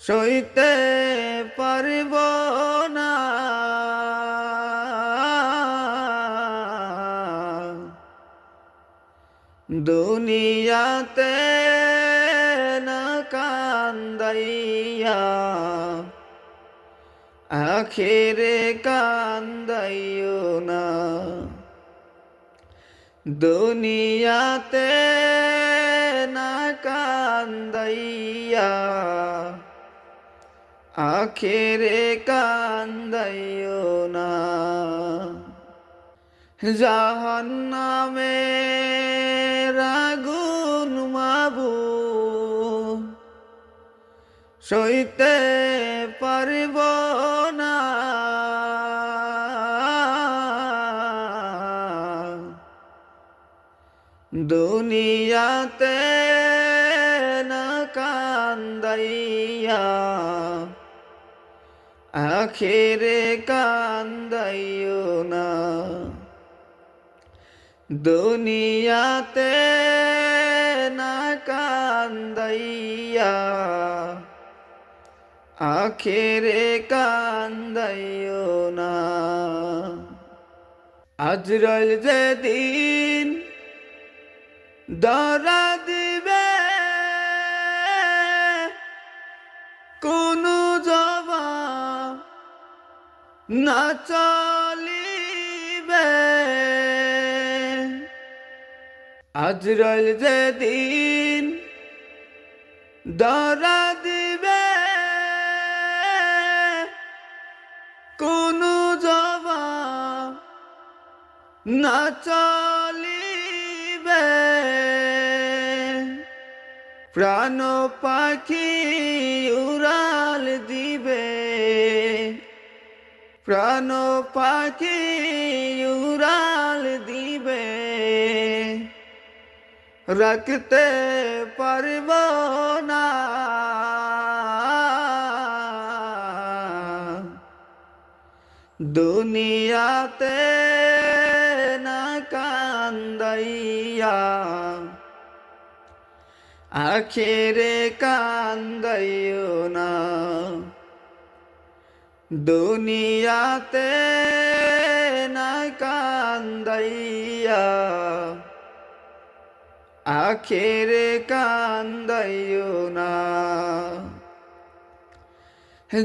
সইতে পারব না। দুনিয়াতে না কান্দাইয়া আখেরে কান্দাইও না। দুনিয়াতে না কান্দাইয়া আখেরে কান্দাইও না। জাহান্নামে রাগুন মাবু সইতে পারব দুনিয়াতে না কান্দাইয়া আখেরে কান্দাইও না। দুনিয়াতে না কান্দাইয়া আখেরে কান্দাইও না। আজরাইল যেদিন দরা দিবে কোনো জবাব না চলিবে। আজরাইল যেদিন দরা দিবে কোনো জবাব না চলিবে। প্রাণ পাখি উড়াল দিবে। প্রাণ পাখি উড়াল দিবে। রাখতে পারব না। দুনিয়াতে না কান্দাইয়া আখেরে কান্দাইও না। দুনিয়াতে না কান্দাইয়া। আখেরে কান্দাইও না।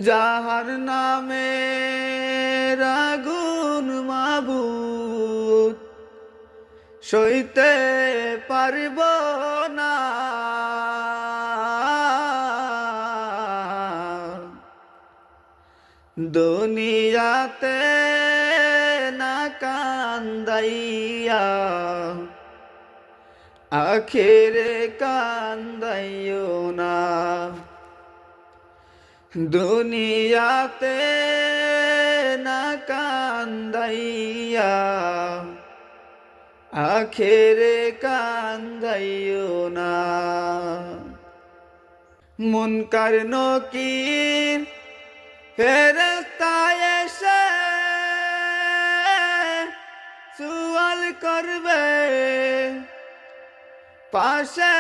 যাহার নামে রাগুন মাবুত, সইতে পারব না। দুনিয়াতে না কান্দাইয়া আখেরে কান্দাইও না। দুনিয়াতে না কান্দাইয়া আখেরে কান্দাইও না। মুনকার নকির সুয়াল করবে। পাশে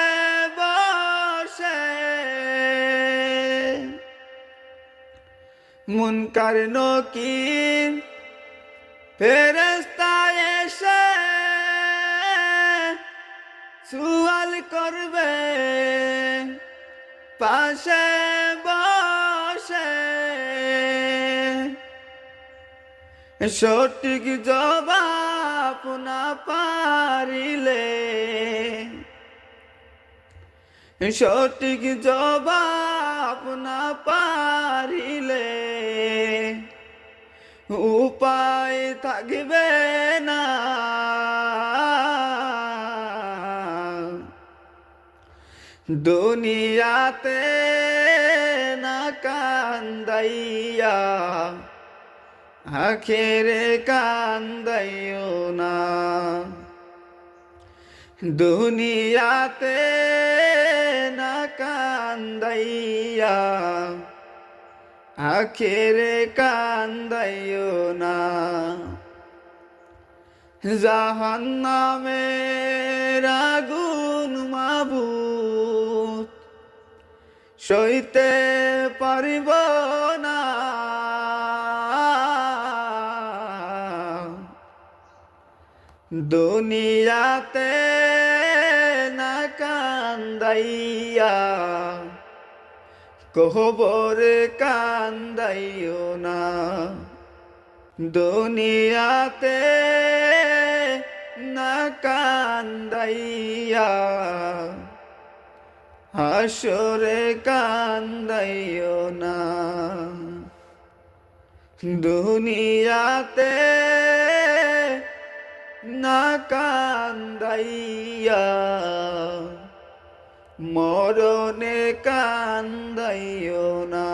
বসে মুনকার নকির ফেরস্তায় এসে সুয়াল করবে। পাশে বসে সঠিক জবাব না পারিলে সঠিক জবাব না পারিলে উপায় থাকবে না। দুনিয়াতে না কান্দাইয়া আখেরে কান্দাইও না। দুনিয়াতে না কান্দাইয়া আখেরে কান্দাইও না। জাহান্নামের আগুন মাবুত সইতে পারিব দুনিয়াতে না কান্দাইয়া কহবর কান্দাইও না। দুনিয়াতে না কান্দাইয়া হাসরে কান্দাইও না। দুনিয়াতে না কান্দাইয়া মরণে কান্দাইও না।